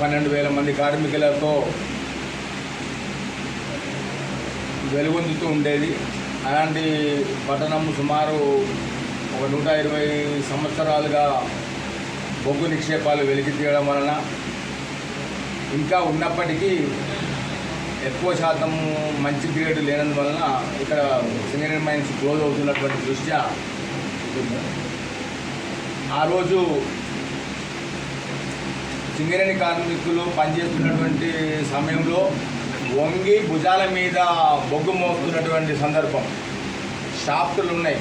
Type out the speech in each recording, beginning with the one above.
పన్నెండు వేల మంది కార్మికులతో వెలుగొందుతూ ఉండేది. అలాంటి పట్టణం సుమారు ఒక నూట ఇరవై సంవత్సరాలుగా బొగ్గు నిక్షేపాలు వెలికి తీయడం వలన ఇంకా ఉన్నప్పటికీ ఎక్కువ శాతం మంచి పీరియడ్ లేనందువలన ఇక్కడ సింగరేణి మైన్స్ క్లోజ్ అవుతున్నటువంటి దృష్ట్యా ఆ రోజు సింగరేణి కార్మికులు పనిచేస్తున్నటువంటి సమయంలో వంగి భుజాల మీద బొగ్గు మోస్తున్నటువంటి సందర్భం. షాఫ్టులు ఉన్నాయి.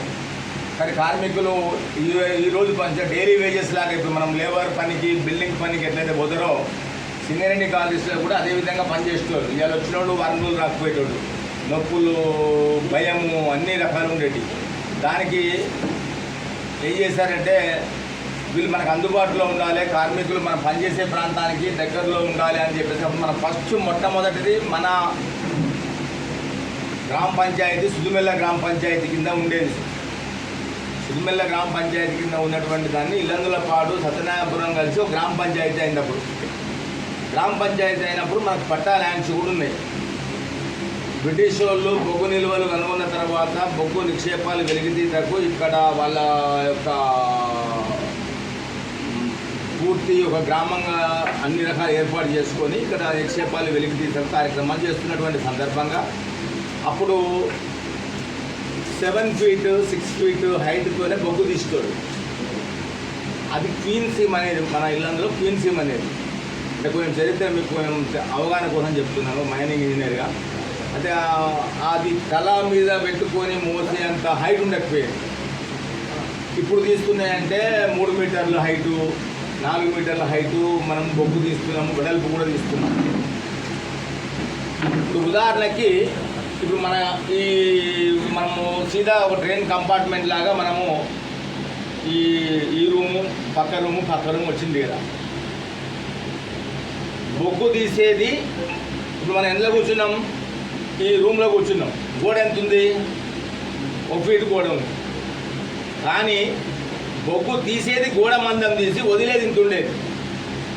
కానీ కార్మికులు ఈ ఈరోజు పనిచే డైలీ వేజెస్ లాగా ఇప్పుడు మనం లేబర్ పనికి బిల్డింగ్ పనికి ఎట్లయితే పోతారో సింగరేణి కాలేజీలో కూడా అదే విధంగా పనిచేసేవాళ్ళు ఇవాళ వచ్చినోడు వారం రోజులు రాకపోయేటోడు నొప్పులు భయము అన్ని రకాలు ఉండేవి దానికి ఏం చేశారంటే వీళ్ళు మనకు అందుబాటులో ఉండాలి కార్మికులు మనం పనిచేసే ప్రాంతానికి దగ్గరలో ఉండాలి అని చెప్పేసి మన ఫస్ట్ మొట్టమొదటిది మన గ్రామ పంచాయతీ సుదుమెల్ల గ్రామ పంచాయతీ కింద ఉండేది. సుదుమెల్ల గ్రామ పంచాయతీ కింద ఉన్నటువంటి దాన్ని ఇల్లందులపాడు సత్యనారాయణపురం కలిసి ఒక గ్రామ పంచాయతీ అయినప్పుడు. గ్రామ పంచాయతీ అయినప్పుడు మనకు పట్టా ల్యాండ్స్ కూడా ఉన్నాయి. బ్రిటిష్ వాళ్ళు బొగ్గు నిల్వలు కనుగొన్న తర్వాత బొగ్గు నిక్షేపాలు వెలిగితీతకు ఇక్కడ వాళ్ళ యొక్క పూర్తి ఒక గ్రామంగా అన్ని రకాల ఏర్పాటు చేసుకొని ఇక్కడ నిక్షేపాలు వెలికితీత కార్యక్రమాలు చేస్తున్నటువంటి సందర్భంగా అప్పుడు సెవెన్ ఫీట్ సిక్స్ ఫీట్ హైట్తోనే బొగ్గు తీసుకోడు. అది క్వీన్ సీమ్ అనేది మన ఇళ్ళందులో క్వీన్ సీమ్ అనేది. అంటే కొంచెం చరిత్ర మీకు కొంచెం అవగాహన కోసం చెప్తున్నాను మైనింగ్ ఇంజనీర్గా అంటే అది తల మీద పెట్టుకొని మోసే అంత హైట్ ఉండకపోయేది. ఇప్పుడు తీసుకున్నాయంటే మూడు మీటర్ల హైటు నాలుగు మీటర్ల హైటు మనం బొగ్గు తీస్తున్నాము వెడల్పు కూడా తీస్తున్నాం. ఇప్పుడు ఉదాహరణకి ఇప్పుడు మన ఈ మనము సీదా ఒక ట్రైన్ కంపార్ట్మెంట్ లాగా మనము ఈ ఈ రూము పక్క రూము పక్క రూము వచ్చింది కదా. బొగ్గు తీసేది ఇప్పుడు మనం ఎందులో కూర్చున్నాం ఈ రూమ్లో కూర్చున్నాం. గోడ ఎంత ఉంది ఒక ఫీట్ గోడ ఉంది. కానీ బొగ్గు తీసేది గోడ మందం తీసి వదిలేది ఇంత ఉండేది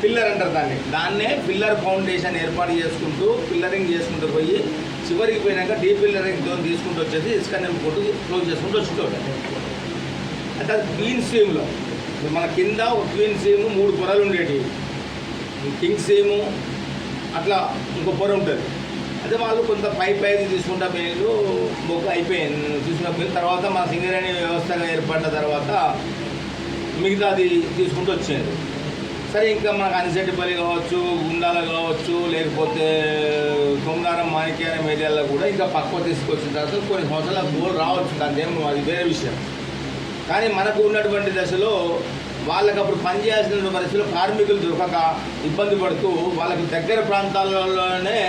పిల్లర్ అంటారు దాన్ని. దాన్నే పిల్లర్ ఫౌండేషన్ ఏర్పాటు చేసుకుంటూ పిల్లరింగ్ చేసుకుంటూ పోయి చివరికి పోయినాక డీ పిల్లరింగ్ జోన్ తీసుకుంటూ వచ్చేసి ఇసుక నింపుకుంటూ క్లోజ్ చేసుకుంటూ వచ్చేటోడు అంటే అది క్వీన్ సీమ్లో మన కింద ఒక క్వీన్ సీము మూడు పొరలు ఉండేటివి కింగ్ సీము అట్లా ఇంకో పొర ఉంటుంది. అదే వాళ్ళు కొంత పై పైది తీసుకుంటా పోయారు బొక్క అయిపోయింది. తీసుకున్న తర్వాత మన సింగరేణి వ్యవస్థగా ఏర్పడ్డ తర్వాత మిగతాది తీసుకుంటూ వచ్చేది సరే ఇంకా మనకు అనిసెట్టిపల్లి కావచ్చు గుండాల కావచ్చు లేకపోతే కొమరారం మాణిక్యారం ఏరియాలో కూడా ఇంకా పక్కకు తీసుకొచ్చిన తర్వాత కొన్ని సంవత్సరాల గోల్ రావచ్చు దానిదేం అది వేరే విషయం. కానీ మనకు ఉన్నటువంటి దశలో వాళ్ళకి అప్పుడు పనిచేయాల్సిన పరిస్థితుల్లో కార్మికులు దొరకక ఇబ్బంది పడుతూ వాళ్ళకి దగ్గర ప్రాంతాలలోనే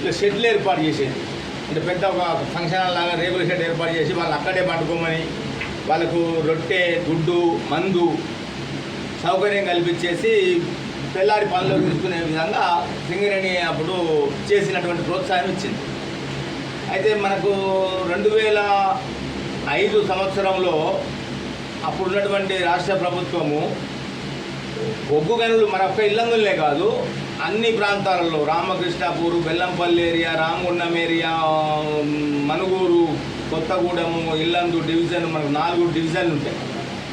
ఇలా షెడ్లు ఏర్పాటు చేసేది. అంటే పెద్ద ఒక ఫంక్షన్ లాగా రేకుల షెడ్ ఏర్పాటు చేసి వాళ్ళు అక్కడే పండుకోమని వాళ్ళకు రొట్టె గుడ్డు మందు సౌకర్యం కల్పించేసి తెల్లారి పనులు తీసుకునే విధంగా సింగరేణి అప్పుడు చేసినటువంటి ప్రోత్సాహం ఇచ్చింది. అయితే మనకు రెండు వేల ఐదు సంవత్సరంలో అప్పుడున్నటువంటి రాష్ట్ర ప్రభుత్వము బొగ్గు గనులు మన ఒక్క ఇల్లందులే కాదు అన్ని ప్రాంతాలలో Ramakrishnapur Bellampalli area Ramagundam area Manuguru Kothagudem Yellandu division మనకు నాలుగు డివిజన్లు ఉంటాయి.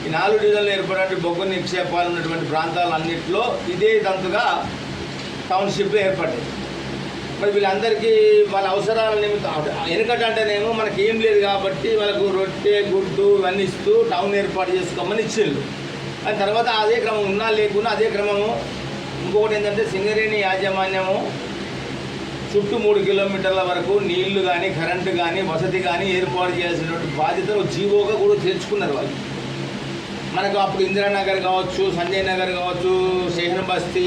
ఈ నాలుగు డివిజన్లు ఏర్పడినటువంటి బొగ్గు నిక్షేపాలు ఉన్నటువంటి ప్రాంతాలన్నింటిలో ఇదే దంతుగా టౌన్షిప్లు ఏర్పడ్డాయి. మరి వీళ్ళందరికీ వాళ్ళ అవసరాల నిమిత్తం వెనుకట నేను మనకి ఏం లేదు కాబట్టి వాళ్ళకు రొట్టె గుడ్డు ఇవన్నీ ఇస్తూ టౌన్ ఏర్పాటు చేసుకోమని ఇచ్చిండ్రు అది తర్వాత అదే క్రమం ఉన్నా లేకున్నా అదే క్రమము. ఇంకొకటి ఏంటంటే సింగరేణి యాజమాన్యము చుట్టూ మూడు కిలోమీటర్ల వరకు నీళ్ళు కానీ కరెంటు కానీ వసతి కానీ ఏర్పాటు చేయాల్సినటువంటి బాధ్యతను జీవోగా కూడా చేర్చుకున్నారు వాళ్ళు. మనకు అప్పుడు ఇందిరానగర్ కావచ్చు సంజయ్ నగర్ కావచ్చు శేఖర్ బస్తీ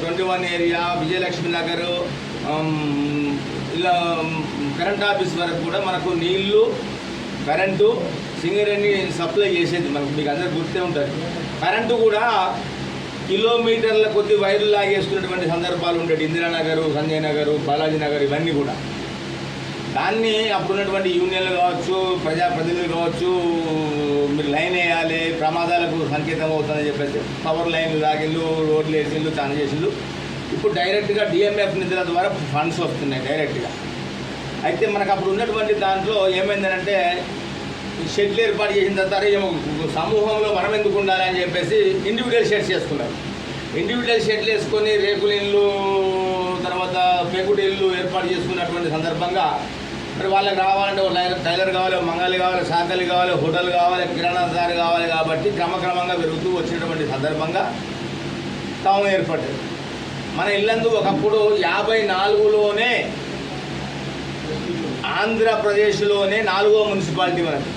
twenty one area Vijayalakshmi Nagar ఇలా కరెంట్ ఆఫీస్ వరకు కూడా మనకు నీళ్ళు కరెంటు సింగరేణి సప్లై చేసేది మనకు మీకు అందరికి గుర్తే ఉంటుంది కరెంటు కూడా కిలోమీటర్ల కొద్ది వైర్లు లాగేసుకున్నటువంటి సందర్భాలు ఉంటాయి. ఇందిరానగర్ సంజయ్ నగర్ బాలాజీ నగర్ ఇవన్నీ కూడా. దాన్ని అప్పుడున్నటువంటి యూనియన్లు కావచ్చు ప్రజాప్రతినిధులు కావచ్చు మీరు లైన్ వేయాలి ప్రమాదాలకు సంకేతం అవుతుందని చెప్పేసి పవర్ లైన్లు లాగిళ్ళు రోడ్లు వేసిళ్ళు చాలా చేసిండ్రు ఇప్పుడు డైరెక్ట్గా డిఎంఎఫ్ నిధుల ద్వారా ఫండ్స్ వస్తున్నాయి డైరెక్ట్గా. అయితే మనకు అప్పుడు ఉన్నటువంటి దాంట్లో ఏమైందంటే ఈ షెడ్లు ఏర్పాటు చేసిన తర్వాత ఏమో సమూహంలో మనం ఎందుకు ఉండాలి అని చెప్పేసి ఇండివిజువల్ షెడ్స్ చేసుకున్నారు. ఇండివిజువల్ షెడ్లు వేసుకొని రేకుల ఇల్లు తర్వాత పెంకుటి ఇల్లు ఏర్పాటు చేసుకున్నటువంటి సందర్భంగా మరి వాళ్ళకి రావాలంటే టైలర్ టైలర్ కావాలి మంగళి కావాలి సాకలి కావాలి హోటల్ కావాలి కిరాణా దారి కావాలి కాబట్టి క్రమక్రమంగా పెరుగుతూ వచ్చినటువంటి సందర్భంగా టౌన్ ఏర్పడ్డది. మన ఇల్లందు ఒకప్పుడు యాభై నాలుగులోనే ఆంధ్రప్రదేశ్లోనే నాలుగో మున్సిపాలిటీ మనకి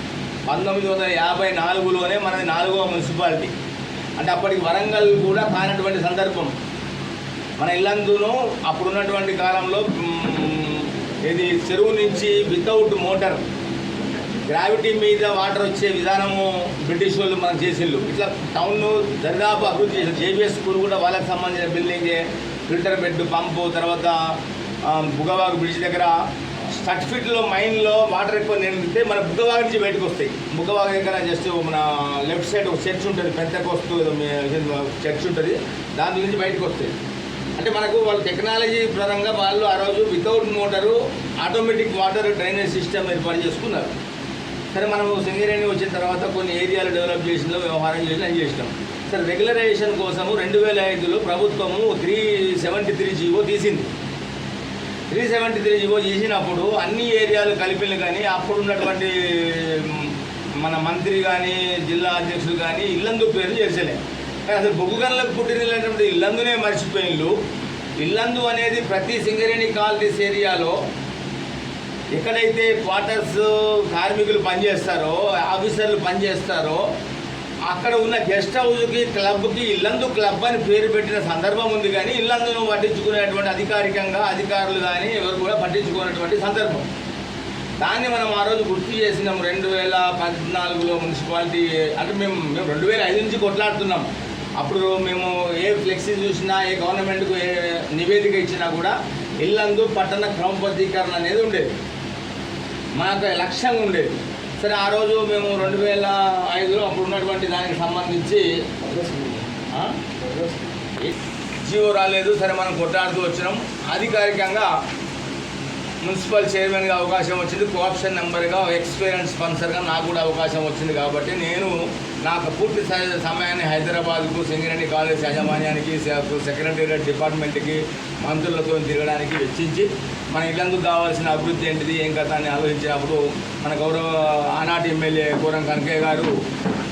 పంతొమ్మిది వందల యాభై నాలుగులోనే మనది నాలుగవ మున్సిపాలిటీ. అంటే అప్పటికి వరంగల్ కూడా కానటువంటి సందర్భం. మన ఇల్లందును అప్పుడున్నటువంటి కాలంలో ఇది చెరువు నుంచి వితౌట్ మోటార్ గ్రావిటీ మీద వాటర్ వచ్చే విధానము బ్రిటిష్ వాళ్ళు మనకు చేసిళ్ళు ఇట్లా టౌన్ దరిదాపు అభివృద్ధి చేసారు జేబీఎస్ స్కూల్ కూడా వాళ్ళకి సంబంధించిన బిల్డింగ్ ఫిల్టర్ బెడ్ పంపు తర్వాత బుగవాగు బ్రిడ్జ్ దగ్గర సర్టిఫికెట్లో మైన్లో వాటర్ ఎక్కువ నిండితే మన బుగ్గవాగ నుంచి బయటకు వస్తాయి. బుగ్గవాగ దగ్గర జస్ట్ మన లెఫ్ట్ సైడ్ ఒక చర్చ్ ఉంటుంది పెద్ద కోస్తు చర్చ్ ఉంటుంది దాని నుంచి బయటకు వస్తాయి. అంటే మనకు వాళ్ళ టెక్నాలజీ పరంగా వాళ్ళు ఆ రోజు without motor automatic water drainage system ఏర్పాటు చేసుకున్నారు. సరే మనము సింగరేణి వచ్చిన తర్వాత కొన్ని ఏరియాలు డెవలప్ చేసిన వ్యవహారం చేసిన అని చేసినాం. సరే రెగ్యులరైజేషన్ కోసము రెండు వేల ఐదులో ప్రభుత్వము త్రీ సెవెంటీ త్రీ జీవో తీసింది. త్రీ సెవెంటీ త్రీ జీవో చేసినప్పుడు అన్ని ఏరియాలు కలిపిన కానీ అప్పుడు ఉన్నటువంటి మన మంత్రి కానీ జిల్లా అధ్యక్షులు కానీ ఇల్లందు పేరు చేసలే అసలు బొగ్గు గనులకు పుట్టినటువంటి ఇల్లందునే మర్చిపోయిండు ఇల్లందు అనేది ప్రతి సింగరేణి కాలనీస్ ఏరియాలో ఎక్కడైతే క్వార్టర్స్ కార్మికులు పనిచేస్తారో ఆఫీసర్లు పనిచేస్తారో అక్కడ ఉన్న గెస్ట్ హౌస్కి క్లబ్కి ఇల్లందు క్లబ్ అని పేరు పెట్టిన సందర్భం ఉంది కానీ ఇల్లందును పట్టించుకునేటువంటి అధికారికంగా అధికారులు కానీ ఎవరు కూడా పట్టించుకునేటువంటి సందర్భం. దాన్ని మనం ఆ రోజు గుర్తు చేసినాం. రెండు వేల పద్నాలుగులో మున్సిపాలిటీ అంటే మేము మేము రెండు వేల ఐదు నుంచి కొట్లాడుతున్నాం. అప్పుడు మేము ఏ ఫ్లెక్సీ చూసినా ఏ గవర్నమెంట్కు ఏ నివేదిక ఇచ్చినా కూడా ఇల్లందు పట్టణ క్రమబద్ధీకరణ అనేది ఉండేది. మాకు లక్ష్యంగా ఉండేది. సరే ఆ రోజు మేము రెండు వేల ఐదులో అప్పుడు ఉన్నటువంటి దానికి సంబంధించి ఆ? జీవో రాలేదు సరే మనం కొట్లాడుతూ వచ్చినాం అధికారికంగా మున్సిపల్ చైర్మన్గా అవకాశం వచ్చింది కోఆప్షన్ నెంబర్గా ఎక్స్పీరియన్స్ స్పాన్సర్గా నాకు కూడా అవకాశం వచ్చింది కాబట్టి నేను నాకు పూర్తి సమయాన్ని హైదరాబాద్కు సింగరేణి కాలేజ్ యాజమాన్యానికి సెక్రటేరియట్ డిపార్ట్మెంట్కి మంత్రులతో తిరగడానికి వెచ్చించి మన ఇల్లందుకు కావాల్సిన అభివృద్ధి ఏంటిది ఏం కథ అని ఆలోచించినప్పుడు మన గౌరవ ఆనాటి ఎమ్మెల్యే కోరం కనకయ్య గారు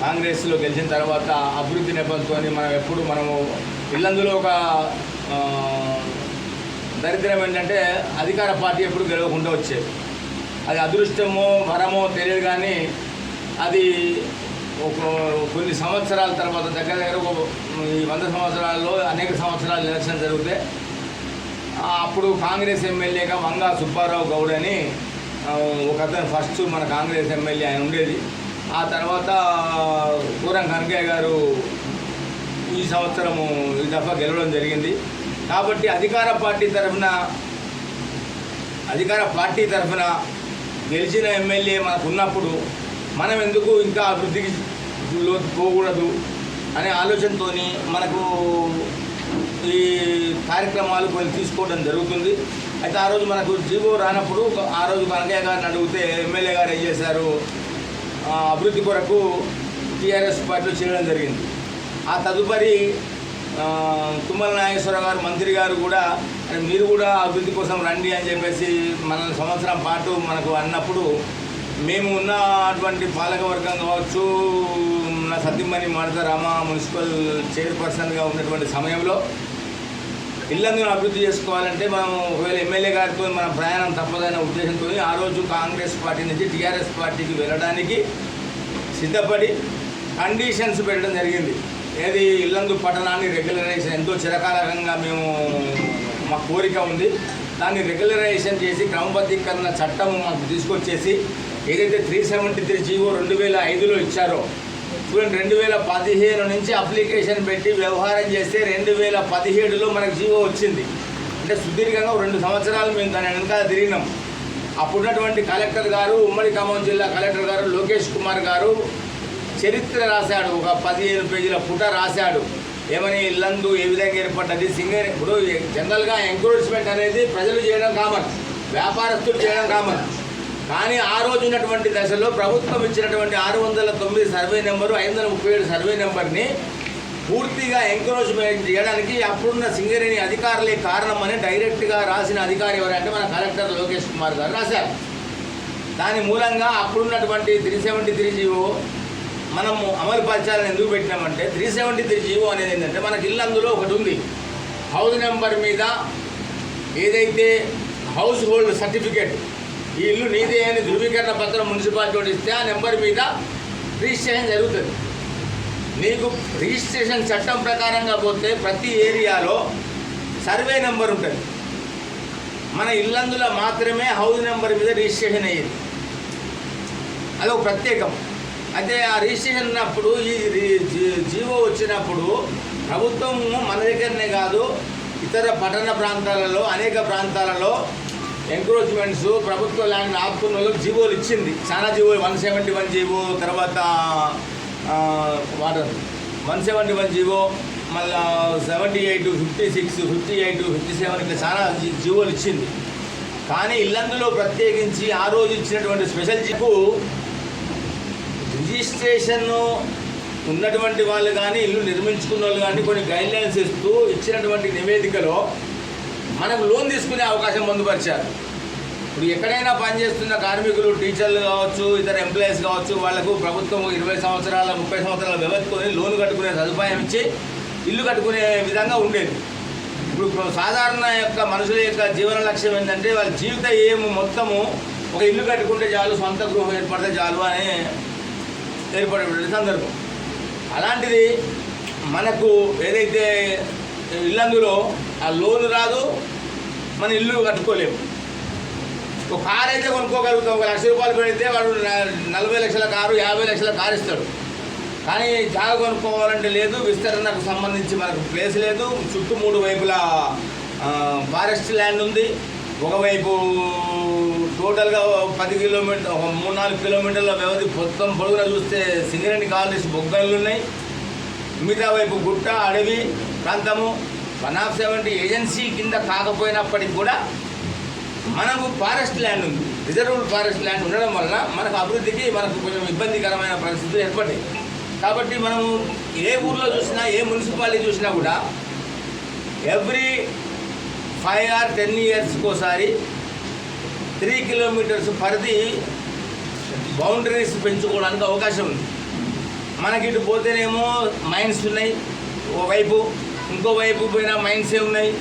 కాంగ్రెస్లో గెలిచిన తర్వాత అభివృద్ధి నెపంతో మనం ఎప్పుడు మనము ఇల్లందులో ఒక దరిద్రం ఏంటంటే అధికార పార్టీ ఎప్పుడు గెలవకుండా వచ్చేది. అది అదృష్టమో వరమో తెలియదు కానీ అది ఒక కొన్ని సంవత్సరాల తర్వాత దగ్గర దగ్గర ఒక ఈ వంద సంవత్సరాల్లో అనేక సంవత్సరాలు ఎలక్షన్ జరిగితే అప్పుడు కాంగ్రెస్ ఎమ్మెల్యేగా మంగా సుబ్బారావు గౌడ్ అని ఒక అతను ఫస్ట్ మన కాంగ్రెస్ ఎమ్మెల్యే ఆయన ఉండేది. ఆ తర్వాత కూరం కనకయ్య గారు ఈ సంవత్సరము ఈ దఫా గెలవడం జరిగింది. కాబట్టి అధికార పార్టీ తరఫున అధికార పార్టీ తరఫున గెలిచిన ఎమ్మెల్యే మనకు ఉన్నప్పుడు మనం ఎందుకు ఇంకా అభివృద్ధికి లో- పోకూడదు అనే ఆలోచనతో మనకు ఈ కార్యక్రమాలు కొన్ని తీసుకోవడం జరుగుతుంది. అయితే ఆ రోజు మనకు జీవో రానప్పుడు ఆ రోజు కనకయ్య గారిని అడిగితే ఎమ్మెల్యే గారు ఏం చేశారు? అభివృద్ధి కొరకు టీఆర్ఎస్ పార్టీలో చేయడం జరిగింది. ఆ తదుపరి తుమ్మల నాగేశ్వర గారు మంత్రి గారు కూడా మీరు కూడా అభివృద్ధి కోసం రండి అని చెప్పేసి మన సంవత్సరం పాటు మనకు అన్నప్పుడు మేము ఉన్నటువంటి పాలకవర్గం కావచ్చు నా సత్యమణి మాడత రామ మున్సిపల్ చైర్పర్సన్గా ఉన్నటువంటి సమయంలో ఇల్లందును అభివృద్ధి చేసుకోవాలంటే మనం ఒకవేళ ఎమ్మెల్యే గారితో మన ప్రయాణం తప్పదనే ఉద్దేశంతో ఆ రోజు కాంగ్రెస్ పార్టీ నుంచి టీఆర్ఎస్ పార్టీకి వెళ్ళడానికి సిద్ధపడి కండిషన్స్ పెట్టడం జరిగింది. ఏది ఇల్లందు పట్టణాన్ని రెగ్యులరైజేషన్ ఎంతో చిరకాలకంగా మేము మా కోరిక ఉంది. దాన్ని రెగ్యులరైజేషన్ చేసి క్రమబద్ధీకరణ చట్టం మాకు తీసుకొచ్చేసి ఏదైతే త్రీ సెవెంటీ త్రీ జీవో రెండు వేల ఐదులో ఇచ్చారో చూడండి రెండు వేల పదిహేను నుంచి అప్లికేషన్ పెట్టి వ్యవహారం చేస్తే రెండు వేల పదిహేడులో మనకు జీవో వచ్చింది. అంటే సుదీర్ఘంగా రెండు సంవత్సరాలు మేము దాని వెనకాల తిరిగినాం. అప్పుడున్నటువంటి కలెక్టర్ గారు ఉమ్మడి ఖమ్మం జిల్లా కలెక్టర్ గారు లోకేష్ కుమార్ గారు చరిత్ర రాశాడు. ఒక పదిహేను పేజీల పుట రాశాడు. ఏమని ఇల్లందు ఏ విధంగా ఏర్పడ్డది? సింగర్ ఇప్పుడు జనరల్గా ఎంకరేజ్మెంట్ అనేది ప్రజలు చేయడం కామన్ వ్యాపారస్తులు చేయడం కామన్ కానీ ఆ రోజు ఉన్నటువంటి దశలో ప్రభుత్వం ఇచ్చినటువంటి ఆరు వందల తొమ్మిది సర్వే నెంబరు ఐదు వందల ముప్పై ఏడు సర్వే నెంబర్ని పూర్తిగా ఎంకరేజ్మెంట్ చేయడానికి అప్పుడున్న సింగరేణి అధికారులే కారణమని డైరెక్ట్గా రాసిన అధికారి ఎవరంటే మన కలెక్టర్ లోకేష్ కుమార్ గారు రాశారు. దాని మూలంగా అప్పుడున్నటువంటి త్రీ సెవెంటీ త్రీ జీవో మనము అమలు పరచాలని ఎందుకు పెట్టినామంటే త్రీ సెవెంటీ త్రీ జీవో అనేది ఏంటంటే మనకి ఇల్లు అందులో ఒకటి ఉంది. హౌస్ నెంబర్ మీద ఏదైతే హౌస్ హోల్డ్ సర్టిఫికేట్ ఈ ఇల్లు నీదే అని ధృవీకరణ పత్రం మున్సిపాలిటీ ఇస్తే ఆ నెంబర్ మీద రిజిస్ట్రేషన్ జరుగుతుంది. నీకు రిజిస్ట్రేషన్ చట్టం ప్రకారంగా పోతే ప్రతి ఏరియాలో సర్వే నెంబర్ ఉంటుంది. మన ఇల్లందులో మాత్రమే హౌస్ నెంబర్ మీద రిజిస్ట్రేషన్ అయ్యింది. అదొక ప్రత్యేకం. అయితే ఆ రిజిస్ట్రేషన్ ఉన్నప్పుడు ఈ రి- జీవో వచ్చినప్పుడు ప్రభుత్వం మన దగ్గరనే కాదు ఇతర పట్టణ ప్రాంతాలలో అనేక ప్రాంతాలలో ఎంక్రోచ్మెంట్స్ ప్రభుత్వ ల్యాండ్ ఆపుకున్న వాళ్ళకి జీవోలు ఇచ్చింది. చాలా జీవోలు. వన్ సెవెంటీ వన్ జీవో తర్వాత water one seventy one GO మళ్ళా seventy eight fifty six fifty eight fifty seven ఇట్లా చాలా జీవోలు ఇచ్చింది. కానీ ఇల్లందులో ప్రత్యేకించి ఆ రోజు ఇచ్చినటువంటి స్పెషల్ జీపు రిజిస్ట్రేషన్ ఉన్నటువంటి వాళ్ళు కానీ ఇల్లు నిర్మించుకున్న వాళ్ళు కానీ కొన్ని గైడ్లైన్స్ ఇస్తూ ఇచ్చినటువంటి నివేదికలో మనకు లోన్ తీసుకునే అవకాశం పొందుపరిచారు. ఇప్పుడు ఎక్కడైనా పనిచేస్తున్న కార్మికులు టీచర్లు కావచ్చు ఇతర ఎంప్లాయీస్ కావచ్చు వాళ్ళకు ప్రభుత్వం ఇరవై సంవత్సరాల ముప్పై సంవత్సరాల వ్యవధికొని లోన్ కట్టుకునే సదుపాయం ఇచ్చి ఇల్లు కట్టుకునే విధంగా ఉండేది. ఇప్పుడు సాధారణ యొక్క మనుషుల యొక్క జీవన లక్ష్యం ఏంటంటే వాళ్ళ జీవిత ఏం మొత్తము ఒక ఇల్లు కట్టుకుంటే చాలు సొంత గృహం ఏర్పడితే చాలు అని ఏర్పడేటువంటి సందర్భం. అలాంటిది మనకు ఏదైతే ఇల్లందులో ఆ లోన్ రాదు మన ఇల్లు కట్టుకోలేము ఒక కారు అయితే కొనుక్కోగలుగుతాం ఒక లక్ష రూపాయలు పెడితే వాడు నలభై లక్షల కారు యాభై లక్షల కారు ఇస్తాడు. కానీ జాగ కొనుక్కోవాలంటే లేదు విస్తరణకు సంబంధించి మనకు ప్లేస్ లేదు. చుట్టూ మూడు వైపులా ఫారెస్ట్ ల్యాండ్ ఉంది. ఒకవైపు టోటల్గా పది కిలోమీటర్ ఒక మూడు నాలుగు కిలోమీటర్ల వ్యవధి మొత్తం పొడుగున చూస్తే సింగరేణి కాలనీస్ బొగ్గలు ఉన్నాయి. మిగతా వైపు గుట్ట అడవి ప్రాంతము. వన్ ఆఫ్ సెవెంటీ ఏజెన్సీ కింద కాకపోయినప్పటికి కూడా మనకు ఫారెస్ట్ ల్యాండ్ ఉంది. రిజర్వ్డ్ ఫారెస్ట్ ల్యాండ్ ఉండడం వల్ల మనకు అభివృద్ధికి మనకు కొంచెం ఇబ్బందికరమైన పరిస్థితులు ఏర్పడ్డాయి. కాబట్టి మనం ఏ ఊర్లో చూసినా ఏ మున్సిపాలిటీ చూసినా కూడా ఎవ్రీ ఫైవ్ ఆర్ టెన్ ఇయర్స్కి ఒకసారి త్రీ కిలోమీటర్స్ పరిధి బౌండరీస్ పెంచుకోవడానికి అవకాశం ఉంది. మనకి ఇటు పోతేనేమో మైన్స్ ఉన్నాయి ఓవైపు ఇంకోవైపు పోయినా మైన్సే ఉన్నాయి?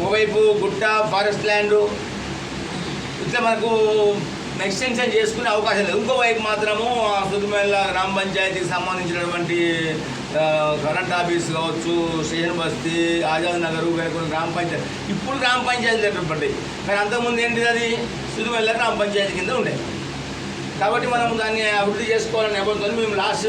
ఒకవైపు గుట్ట ఫారెస్ట్ ల్యాండ్. ఇట్లా మనకు ఎక్స్టెన్షన్ చేసుకునే అవకాశం లేదు. ఇంకోవైపు మాత్రము ఆ గ్రామ పంచాయతీకి సంబంధించినటువంటి కరెంట్ ఆఫీస్ కావచ్చు స్టేషన్ బస్తీ ఆజాద్ నగర్ కొన్ని గ్రామ పంచాయతీ. ఇప్పుడు గ్రామ పంచాయతీ ఏర్పడ్డాయి కానీ అంతకుముందు ఏంటిది అది? సుదిమేళ్ళ గ్రామ పంచాయతీ కింద ఉండేది. కాబట్టి మనం దాన్ని అభివృద్ధి చేసుకోవాలని నేపథ్యంతో మేము లాస్ట్